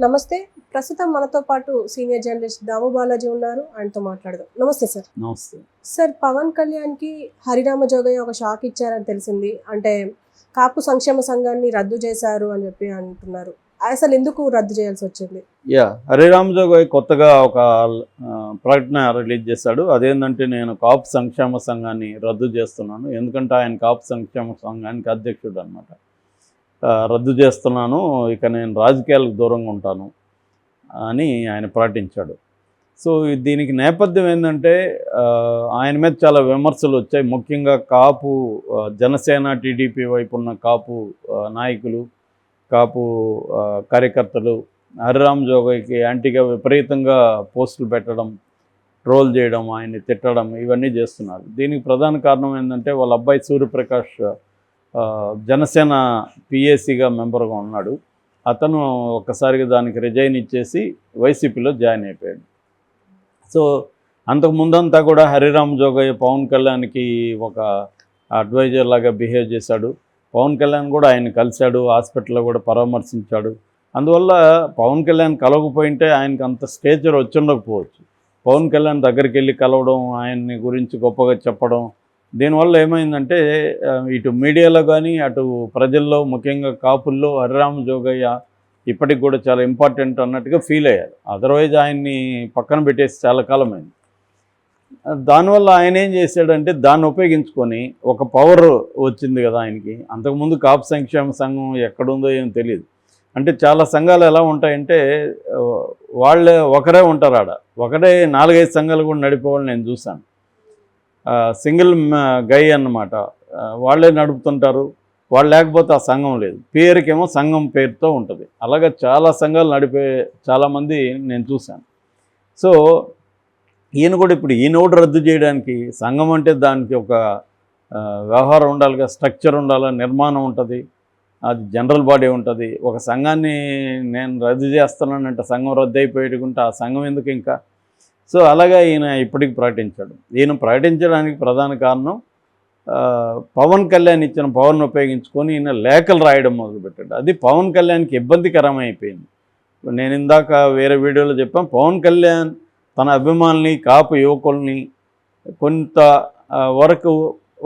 నమస్తే. ప్రస్తుతం మనతో పాటు సీనియర్ జర్నలిస్ట్ దాము బాలాజీ ఉన్నారు. ఆయనతో మాట్లాడదాం. నమస్తే సార్. నమస్తే. సార్ పవన్ కళ్యాణ్కి హరిరామ జోగయ్య ఒక షాక్ ఇచ్చారని తెలిసింది. అంటే కాపు సంక్షేమ సంఘాన్ని రద్దు చేశారు అని చెప్పి అంటున్నారు. అసలు ఎందుకు రద్దు చేయాల్సి వచ్చింది? యా హరిరామ్ జోగోయ్ కొత్తగా ఒక ప్రకటన రిలీజ్ చేశాడు. అదేంటంటే నేను కాపు సంక్షేమ సంఘాన్ని రద్దు చేస్తున్నాను. ఎందుకంటే ఆయన కాపు సంక్షేమ సంఘానికి అధ్యక్షుడు అనమాట రద్దు చేస్తున్నాను ఇక నేను రాజకీయాలకు దూరంగా ఉంటాను అని ఆయన ప్రకటించాడు. సో దీనికి నేపథ్యం ఏంటంటే ఆయన మీద చాలా విమర్శలు వచ్చాయి. ముఖ్యంగా కాపు జనసేన టీడీపీ వైపు ఉన్న కాపు నాయకులు కాపు కార్యకర్తలు హరిరామ్ జోగయ్కి యాంటీగా విపరీతంగా పోస్టులు పెట్టడం ట్రోల్ చేయడం ఆయన్ని తిట్టడం ఇవన్నీ చేస్తున్నారు. దీనికి ప్రధాన కారణం ఏంటంటే వాళ్ళ అబ్బాయి సూర్యప్రకాష్ జనసేన పిఏసీగా మెంబర్గా ఉన్నాడు. అతను ఒక్కసారిగా దానికి రిజైన్ ఇచ్చేసి వైసీపీలో జాయిన్ అయిపోయాడు. సో అంతకు ముందంతా కూడా హరిరామ్ జోగయ్య పవన్ కళ్యాణ్కి ఒక అడ్వైజర్ లాగా బిహేవ్ చేశాడు. పవన్ కళ్యాణ్ కూడా ఆయన కలిశాడు హాస్పిటల్లో కూడా పరామర్శించాడు. అందువల్ల పవన్ కళ్యాణ్ కలవకపోయింటే ఆయనకు అంత స్టేచర్ వచ్చి ఉండకపోవచ్చు పవన్ కళ్యాణ్ దగ్గరికి వెళ్ళి కలవడం ఆయన్ని గురించి గొప్పగా చెప్పడం దీనివల్ల ఏమైందంటే ఇటు మీడియాలో కానీ అటు ప్రజల్లో ముఖ్యంగా కాపుల్లో హరిరామ జోగయ్య ఇప్పటికి కూడా చాలా ఇంపార్టెంట్ అన్నట్టుగా ఫీల్ అయ్యారు. అదర్వైజ్ ఆయన్ని పక్కన పెట్టేసి చాలా కాలమైంది. దానివల్ల ఆయన ఏం చేశాడంటే దాన్ని ఉపయోగించుకొని ఒక పవర్ వచ్చింది కదా ఆయనకి. అంతకుముందు కాపు సంక్షేమ సంఘం ఎక్కడుందో ఏం తెలియదు అంటే చాలా సంఘాలు ఎలా ఉంటాయంటే వాళ్ళే ఒకరే ఉంటారు ఆడ. ఒకటే నాలుగైదు సంఘాలు కూడా నడిపోవాలని నేను చూశాను. సింగిల్ గై అన్నమాట. వాళ్ళే నడుపుతుంటారు. వాళ్ళు లేకపోతే ఆ సంఘం లేదు. పేరుకేమో సంఘం పేరుతో ఉంటుంది. అలాగే చాలా సంఘాలు నడిపే చాలామంది నేను చూశాను. సో ఈయన కూడా ఇప్పుడు ఈయన నోటు రద్దు చేయడానికి సంఘం అంటే దానికి ఒక వ్యవహారం ఉండాలిగా స్ట్రక్చర్ ఉండాలి నిర్మాణం ఉంటుంది. అది జనరల్ బాడీ ఉంటుంది. ఒక సంఘాన్ని నేను రద్దు చేస్తున్నానంటే సంఘం రద్దు అయిపోయేటుకుంటే ఆ సంఘం ఎందుకు ఇంకా సో అలాగా ఈయన ఇప్పటికి ప్రకటించాడు. ఈయన ప్రకటించడానికి ప్రధాన కారణం పవన్ కళ్యాణ్ ఇచ్చిన పవర్ను ఉపయోగించుకొని ఈయన లేఖలు రాయడం మొదలుపెట్టాడు. అది పవన్ కళ్యాణ్కి ఇబ్బందికరమైపోయింది. నేను ఇందాక వేరే వీడియోలో చెప్పాను పవన్ కళ్యాణ్ తన అభిమానుల్ని కాపు యువకుల్ని కొంత వరకు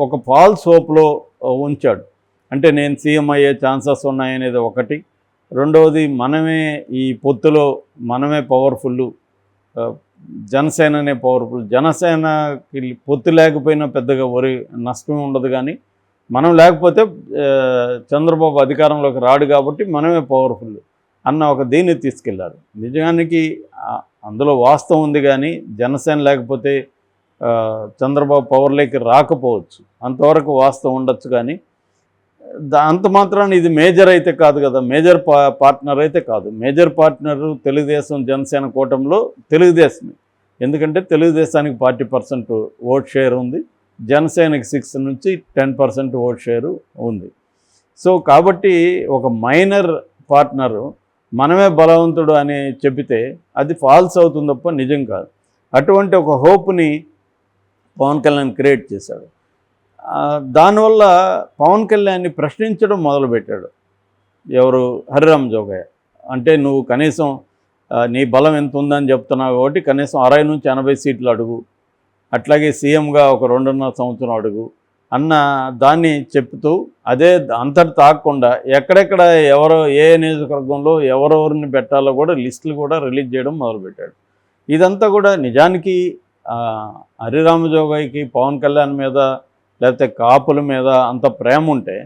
ఒక ఫాల్స్ హోప్లో ఉంచాడు. అంటే నేను సీఎం అయ్యే ఛాన్సెస్ ఉన్నాయనేది ఒకటి. రెండవది మనమే ఈ పొత్తులో మనమే పవర్ఫుల్ జనసేననే పవర్ఫుల్ జనసేనకి పొత్తు లేకపోయినా పెద్దగా వరి నష్టం ఉండదు కానీ మనం లేకపోతే చంద్రబాబు అధికారంలోకి రాడు కాబట్టి మనమే పవర్ఫుల్ అన్న ఒక దీన్ని తీసుకెళ్ళారు. నిజానికి అందులో వాస్తవం ఉంది కానీ జనసేన లేకపోతే చంద్రబాబు పవర్లోకి రాకపోవచ్చు. అంతవరకు వాస్తవం ఉండొచ్చు కానీ అంత మాత్రాన్ని ఇది మేజర్ అయితే కాదు కదా. మేజర్ పా పార్ట్నర్ అయితే కాదు. మేజర్ పార్ట్నర్ తెలుగుదేశం జనసేన కూటమిలో తెలుగుదేశమే. ఎందుకంటే తెలుగుదేశానికి ఫార్టీ పర్సెంట్ ఓట్ షేర్ ఉంది. జనసేనకి సిక్స్ నుంచి టెన్ పర్సెంట్ ఓట్ షేరు ఉంది. సో కాబట్టి ఒక మైనర్ పార్ట్నరు మనమే బలవంతుడు అని చెబితే అది ఫాల్స్ అవుతుంది తప్ప నిజం కాదు. అటువంటి ఒక హోప్ని పవన్ కళ్యాణ్ క్రియేట్ చేశాడు. దానివల్ల పవన్ కళ్యాణ్ని ప్రశ్నించడం మొదలుపెట్టాడు. ఎవరు? హరిరామ్ జోగయ్య. అంటే నువ్వు కనీసం నీ బలం ఎంత ఉందని చెప్తున్నావు కాబట్టి కనీసం అరవై నుంచి ఎనభై సీట్లు అడుగు. అట్లాగే సీఎంగా ఒక రెండున్నర సంవత్సరం అడుగు అన్న దాన్ని చెప్తూ అదే అంతటి తాకుండా ఎక్కడెక్కడ ఎవరో ఏ నియోజకవర్గంలో ఎవరెవరిని పెట్టాలో కూడా లిస్టులు కూడా రిలీజ్ చేయడం మొదలుపెట్టాడు. ఇదంతా కూడా నిజానికి ఆ, హరిరామ జోగయ్యకి పవన్ కళ్యాణ్ మీద లేకపోతే కాపుల మీద అంత ప్రేమ ఉంటే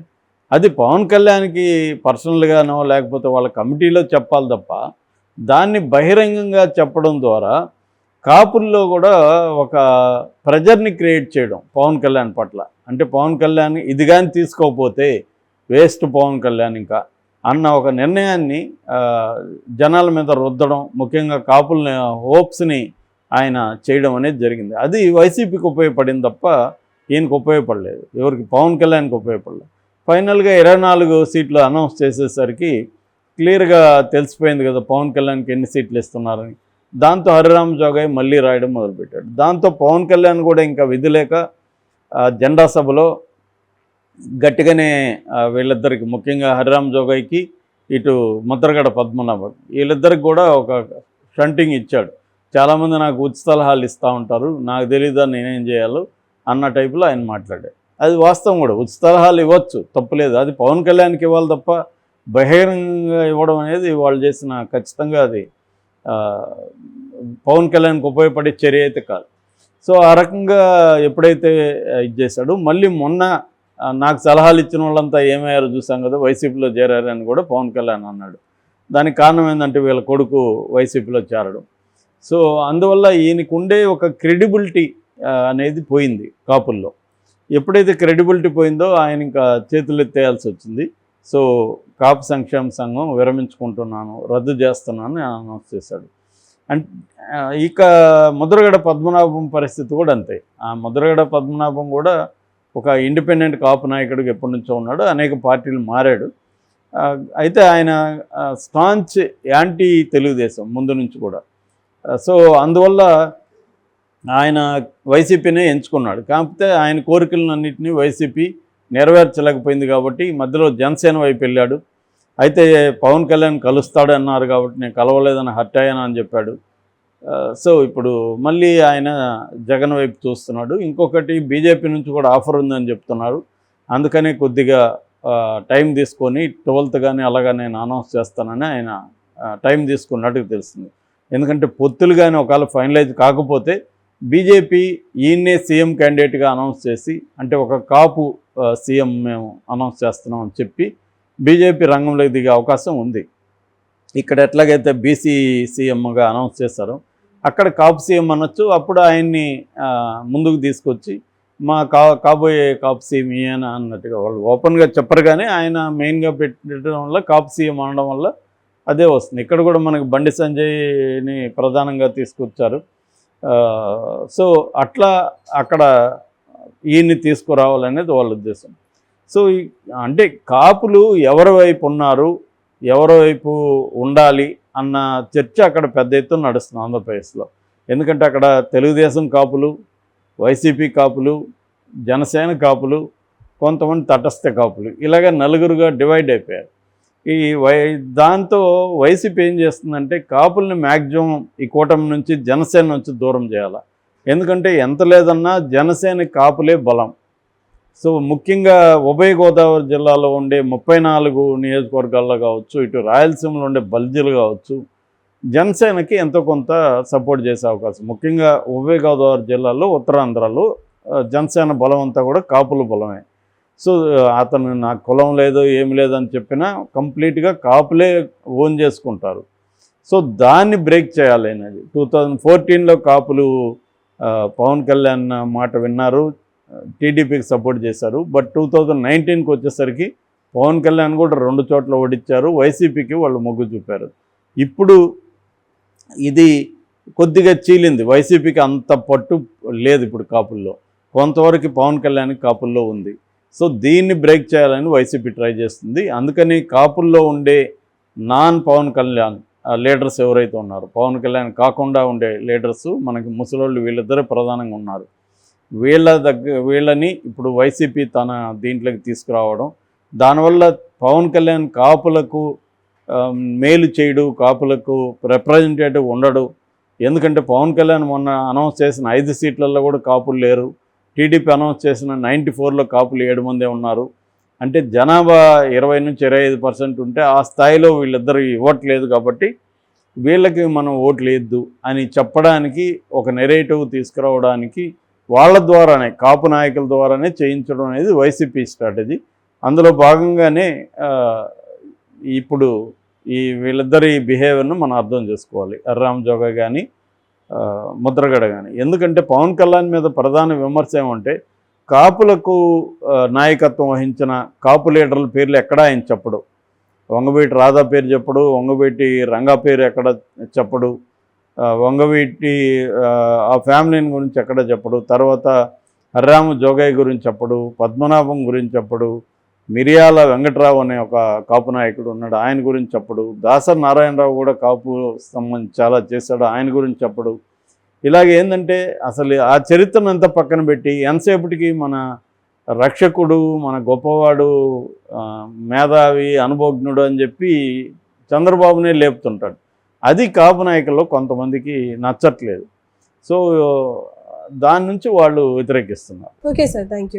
అది పవన్ కళ్యాణ్కి పర్సనల్గానో లేకపోతే వాళ్ళ కమిటీలో చెప్పాలి తప్ప దాన్ని బహిరంగంగా చెప్పడం ద్వారా కాపుల్లో కూడా ఒక ప్రెజర్ని క్రియేట్ చేయడం పవన్ కళ్యాణ్ పట్ల. అంటే పవన్ కళ్యాణ్ ఇది కానీ తీసుకోకపోతే వేస్ట్ పవన్ కళ్యాణ్ ఇంకా అన్న ఒక నిర్ణయాన్ని జనాల మీద రుద్దడం ముఖ్యంగా కాపుల హోప్స్ని ఆయన చేయడం అనేది జరిగింది. అది వైసీపీకి ఉపయోగపడింది తప్ప ఈయనకు ఉపయోగపడలేదు. ఎవరికి? పవన్ కళ్యాణ్కి ఉపయోగపడలేదు. ఫైనల్గా ఇరవై నాలుగు సీట్లు అనౌన్స్ చేసేసరికి క్లియర్గా తెలిసిపోయింది కదా పవన్ కళ్యాణ్కి ఎన్ని సీట్లు ఇస్తున్నారని. దాంతో హరిరామ్ జోగయ్య మళ్ళీ రాయడం మొదలుపెట్టాడు. దాంతో పవన్ కళ్యాణ్ కూడా ఇంకా విధిలేక జెండా సభలో గట్టిగానే వీళ్ళిద్దరికి ముఖ్యంగా హరిరామ్ జోగయ్యకి ఇటు ముద్రగడ పద్మనాభం. వీళ్ళిద్దరికి కూడా ఒక షంటింగ్ ఇచ్చాడు. చాలామంది నాకు ఉచిత సలహాలు ఇస్తూ ఉంటారు. నాకు తెలియదా నేనేం చేయాలో. అన్న టైపులో ఆయన మాట్లాడాడు. అది వాస్తవం కూడా. ఉచిత సలహాలు ఇవ్వచ్చు తప్పులేదు అది పవన్ కళ్యాణ్కి ఇవ్వాలి తప్ప బహిరంగంగా ఇవ్వడం అనేది వాళ్ళు చేసిన ఖచ్చితంగా అది పవన్ కళ్యాణ్కి ఉపయోగపడే చర్య అయితే కాదు. సో ఆ రకంగా ఎప్పుడైతే ఇది చేశాడో మళ్ళీ మొన్న నాకు సలహాలు ఇచ్చిన వాళ్ళంతా ఏమయ్యారో చూసాం కదా వైసీపీలో చేరారని కూడా పవన్ కళ్యాణ్ అన్నాడు. దానికి కారణం ఏంటంటే వీళ్ళ కొడుకు వైసీపీలో చేరడం. సో అందువల్ల ఈయనకు ఉండే ఒక క్రెడిబిలిటీ అనేది పోయింది కాపుల్లో. ఎప్పుడైతే క్రెడిబిలిటీ పోయిందో ఆయన ఇంకా చేతులు ఎత్తేయాల్సి వచ్చింది. సో కాపు సంక్షేమ సంఘం విరమించుకుంటున్నాను రద్దు చేస్తున్నాను అనౌన్స్ చేశాడు. అండ్ ఇక ముద్రగడ పద్మనాభం పరిస్థితి కూడా అంతే. ఆ ముద్రగడ పద్మనాభం కూడా ఒక ఇండిపెండెంట్ కాపు నాయకుడికి ఎప్పటి నుంచో ఉన్నాడు అనేక పార్టీలు మారాడు. అయితే ఆయన స్టాంచ్ యాంటీ తెలుగుదేశం ముందు నుంచి కూడా. సో అందువల్ల ఆయన వైసీపీనే ఎంచుకున్నాడు. కాకపోతే ఆయన కోరికలన్నింటినీ వైసీపీ నెరవేర్చలేకపోయింది కాబట్టి మధ్యలో జనసేన వైపు వెళ్ళాడు. అయితే పవన్ కళ్యాణ్ కలుస్తాడన్నారు కాబట్టి నేను కలవలేదని హర్ట్ అయ్యాను అని చెప్పాడు. సో ఇప్పుడు మళ్ళీ ఆయన జగన్ వైపు చూస్తున్నాడు. ఇంకొకటి బీజేపీ నుంచి కూడా ఆఫర్ ఉందని చెప్తున్నారు. అందుకనే కొద్దిగా టైం తీసుకొని ట్వెల్త్ కానీ అలాగా నేను అనౌన్స్ చేస్తానని ఆయన టైం తీసుకున్నట్టు తెలిసింది ఎందుకంటే పొత్తులు కానీ ఒకవేళ ఫైనలైజ్ కాకపోతే బీజేపీ ఈయన్నే సీఎం క్యాండిడేట్గా అనౌన్స్ చేసి అంటే ఒక కాపు సీఎం మేము అనౌన్స్ చేస్తున్నాం అని చెప్పి బీజేపీ రంగంలోకి దిగే అవకాశం ఉంది. ఇక్కడ ఎట్లాగైతే బీసీ సీఎంగా అనౌన్స్ చేశారో అక్కడ కాపు సీఎం అనొచ్చు అప్పుడు ఆయన్ని ముందుకు తీసుకొచ్చి మా కా కాబోయే కాపు సీఎం ఈయన అన్నట్టుగా వాళ్ళు ఓపెన్గా చెప్పరు కానీ ఆయన మెయిన్గా పెట్టడం వల్ల కాపు సీఎం అనడం వల్ల అదే వస్తుంది. ఇక్కడ కూడా మనకి బండి సంజయ్ని ప్రధానంగా తీసుకొచ్చారు. సో అట్లా అక్కడ ఈయన్ని తీసుకురావాలనేది వాళ్ళ ఉద్దేశం. సో అంటే కాపులు ఎవరి వైపు ఉన్నారు ఎవరి వైపు ఉండాలి అన్న చర్చ అక్కడ పెద్ద ఎత్తున నడుస్తుంది ఆంధ్రప్రదేశ్లో. ఎందుకంటే అక్కడ తెలుగుదేశం కాపులు వైసీపీ కాపులు జనసేన కాపులు కొంతమంది తటస్థ కాపులు ఇలాగ నలుగురుగా డివైడ్ అయిపోయారు. ఈ వై దాంతో వైసీపీ ఏం చేస్తుందంటే కాపుల్ని మ్యాక్సిమం ఈ కూటమి నుంచి జనసేన నుంచి దూరం చేయాలి? ఎందుకంటే ఎంత లేదన్నా జనసేన కాపులే బలం. సో ముఖ్యంగా ఉభయ గోదావరి జిల్లాలో ఉండే ముప్పై నాలుగు నియోజకవర్గాల్లో కావచ్చు ఇటు రాయలసీమలో ఉండే బల్జీలు కావచ్చు జనసేనకి ఎంతో కొంత సపోర్ట్ చేసే అవకాశం. ముఖ్యంగా ఉభయ గోదావరి జిల్లాలో ఉత్తరాంధ్రలో జనసేన బలం అంతా కూడా కాపుల బలమే. సో అతను నాకు కులం లేదు ఏమి లేదని చెప్పినా కంప్లీట్గా కాపులే ఓన్ చేసుకుంటారు. సో దాన్ని బ్రేక్ చేయాలి అనేది. టూ థౌజండ్ ఫోర్టీన్లో కాపులు పవన్ కళ్యాణ్ మాట విన్నారు. టీడీపీకి సపోర్ట్ చేశారు. బట్ టూ థౌజండ్ నైన్టీన్కి వచ్చేసరికి పవన్ కళ్యాణ్ కూడా రెండు చోట్ల ఓడించారు. వైసీపీకి వాళ్ళు మొగ్గు చూపారు. ఇప్పుడు ఇది కొద్దిగా చీలింది. వైసీపీకి అంత పట్టు లేదు ఇప్పుడు కాపుల్లో. కొంతవరకు పవన్ కళ్యాణ్ కాపుల్లో ఉంది. సో దీన్ని బ్రేక్ చేయాలని వైసీపీ ట్రై చేస్తుంది. అందుకని కాపుల్లో ఉండే నాన్ పవన్ కళ్యాణ్ లీడర్స్ ఎవరైతే ఉన్నారో పవన్ కళ్యాణ్ కాకుండా ఉండే లీడర్స్ మనకి ముసలోళ్ళు వీళ్ళిద్దరే ప్రధానంగా ఉన్నారు. వీళ్ళ దగ్గర వీళ్ళని ఇప్పుడు వైసీపీ తన దీంట్లోకి తీసుకురావడం దానివల్ల పవన్ కళ్యాణ్ కాపులకు మేలు చేయడు కాపులకు రిప్రజెంటేటివ్ ఉండడు. ఎందుకంటే పవన్ కళ్యాణ్ మొన్న అనౌన్స్ చేసిన ఐదు సీట్లలో కూడా కాపులు లేరు. టీడీపీ అనౌన్స్ చేసిన నైంటీ ఫోర్లో కాపులు ఏడు మందే ఉన్నారు. అంటే జనాభా ఇరవై నుంచి ఇరవై ఐదు పర్సెంట్ ఉంటే ఆ స్థాయిలో వీళ్ళిద్దరు ఇవ్వట్లేదు కాబట్టి వీళ్ళకి మనం ఓట్లేద్దు అని చెప్పడానికి ఒక నెరేటివ్ తీసుకురావడానికి వాళ్ళ ద్వారానే కాపు నాయకుల ద్వారానే చేయించడం అనేది వైసీపీ స్ట్రాటజీ అందులో భాగంగానే ఇప్పుడు ఈ వీళ్ళిద్దరి బిహేవియర్ను మనం అర్థం చేసుకోవాలి. ఎర్రామ్ జోగా కానీ ముద్రగడ కానీ ఎందుకంటే పవన్ కళ్యాణ్ మీద ప్రధాన విమర్శ ఏమంటే కాపులకు నాయకత్వం వహించిన కాపు లీడర్ల పేర్లు ఎక్కడా ఆయన చెప్పడు. వంగవీటి రాధా పేరు చెప్పడు వంగవీటి రంగా పేరు ఎక్కడ చెప్పడు వంగవీటి ఆ, ఫ్యామిలీని గురించి ఎక్కడ చెప్పడు తర్వాత హర్రాము జోగయ్య గురించి చెప్పడు పద్మనాభం గురించి చెప్పడు మిరియాల వెంకట్రావు అనే ఒక కాపు నాయకుడు ఉన్నాడు. ఆయన గురించి చెప్పడు. దాసర్ నారాయణరావు కూడా కాపు సంబంధించి చాలా చేశాడు. ఆయన గురించి చెప్పడు. ఇలాగే ఏంటంటే అసలు ఆ చరిత్రను అంత పక్కన పెట్టి ఎంతసేపటికి మన రక్షకుడు మన గొప్పవాడు మేధావి అనుభవజ్ఞుడు అని చెప్పి చంద్రబాబునే లేపుతుంటాడు. అది కాపు నాయకుల్లో కొంతమందికి నచ్చట్లేదు. సో దాని నుంచి వాళ్ళు వ్యతిరేకిస్తున్నారు. Okay sir. థ్యాంక్